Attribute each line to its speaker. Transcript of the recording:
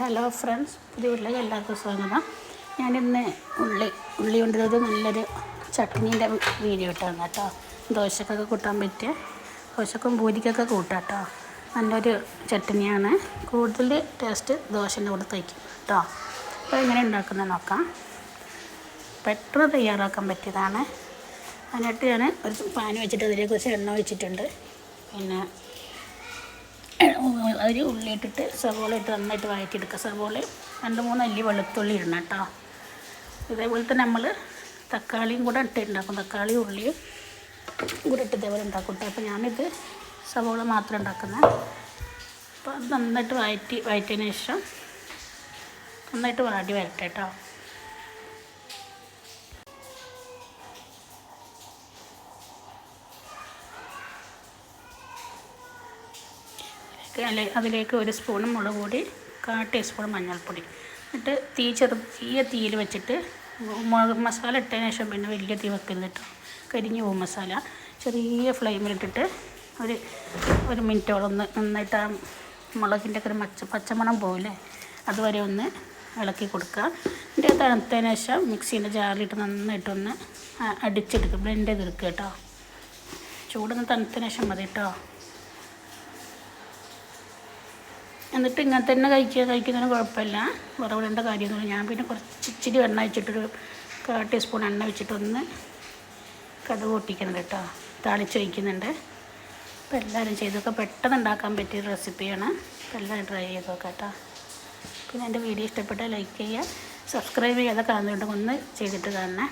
Speaker 1: Hello friends പുതിയ വീട്ടിലേക്ക് എല്ലാവർക്കും സ്വാഗതം. ഞാനിന്ന് ഉള്ളി ഉള്ളി കൊണ്ടത് നല്ലൊരു ചട്നീന്റെ വീഡിയോ ഇട്ടാണ് കേട്ടോ. ദോശക്കൊക്കെ കൂട്ടാൻ പറ്റിയ ദോശക്കും പൂരിക്കൊക്കെ കൂട്ടാം കേട്ടോ. നല്ലൊരു ചട്നിയാണ്. കൂടുതൽ ടേസ്റ്റ് ദോശന്റെ കൂടെ തയ്ക്കും കേട്ടോ. അപ്പോൾ എങ്ങനെ ഉണ്ടാക്കുന്നത് നോക്കാം. പെട്ടെന്ന് തയ്യാറാക്കാൻ പറ്റിയതാണ്. അതിനായിട്ട് ഞാൻ ഒരു പാൻ വെച്ചിട്ട് കുറച്ച് എണ്ണ വെച്ചിട്ടുണ്ട് പിന്നെ ഒരു ഉള്ളി ഇട്ടിട്ട് സവോള ഇട്ട് നന്നായിട്ട് വഴറ്റിയെടുക്കുക. സവോള രണ്ട് മൂന്ന് അല്ലി വെളുത്തുള്ളി ഇടണം കേട്ടോ. ഇതേപോലെ തന്നെ നമ്മൾ തക്കാളിയും കൂടെ ഇട്ട് തക്കാളി ഉള്ളിയും കൂടെ ഇട്ട് ഇതേപോലെ ഉണ്ടാക്കും കേട്ടോ. അപ്പോൾ ഞാനിത് സവോള മാത്രം ഉണ്ടാക്കുന്നത്. അപ്പോൾ അത് നന്നായിട്ട് വഴറ്റി വഴറ്റിയതിന് ശേഷം നന്നായിട്ട് വാടി വരട്ടെ കേട്ടോ. അതിലേക്ക് അതിലേക്ക് ഒരു സ്പൂൺ മുളക് പൊടി കാ ടീസ്പൂൺ മഞ്ഞൾപ്പൊടി. എന്നിട്ട് തീ ചെറു ചെറിയ തീയിൽ വെച്ചിട്ട് മുളക് മസാല ഇട്ടതിന് ശേഷം പിന്നെ വലിയ തീ വെക്കരുത് കേട്ടോ. കരിഞ്ഞു പോകും മസാല. ചെറിയ ഫ്ലെയിമിലിട്ടിട്ട് ഒരു ഒരു മിനിറ്റോളം ഒന്ന് നന്നായിട്ട് ആ മുളകിന്റെ ഒക്കെ ഒരു മച്ച പച്ചമണം പോകില്ലേ അതുവരെ ഒന്ന് ഇളക്കി കൊടുക്കുക. എന്റെ തണുത്തതിന് ശേഷം മിക്സീന്റെ ജാറിലിട്ട് നന്നായിട്ടൊന്ന് അടിച്ചെടുക്കുക. ബ്ലെൻഡ് ചെയ്തെടുക്കുക കേട്ടോ. ചൂടൊന്ന് തണുത്തതിന് ശേഷം മതി കേട്ടോ. എന്നിട്ട് ഇങ്ങനെ തന്നെ കഴിക്കുക കഴിക്കുന്നതിന് കുഴപ്പമില്ല. വിറവിടേണ്ട കാര്യമൊന്നുമില്ല ഞാൻ പിന്നെ കുറച്ച് ഇച്ചിരി എണ്ണ വെച്ചിട്ടൊരു കാ ടീസ്പൂൺ എണ്ണ വെച്ചിട്ടൊന്ന് കടുക് പൊട്ടിക്കുന്നത് കേട്ടോ. താളിച്ച് വയ്ക്കുന്നുണ്ട്. അപ്പോൾ എല്ലാവരും ചെയ്തൊക്കെ പെട്ടെന്ന് ഉണ്ടാക്കാൻ പറ്റിയ റെസിപ്പിയാണ്. അപ്പോൾ എല്ലാവരും ട്രൈ ചെയ്ത് നോക്കാം കേട്ടോ. പിന്നെ എന്റെ വീഡിയോ ഇഷ്ടപ്പെട്ടാൽ ലൈക്ക് ചെയ്യുക സബ്സ്ക്രൈബ് ചെയ്യാതെ കാണുന്നുണ്ടെങ്കിൽ ഒന്ന് ചെയ്തിട്ട് കാണണേ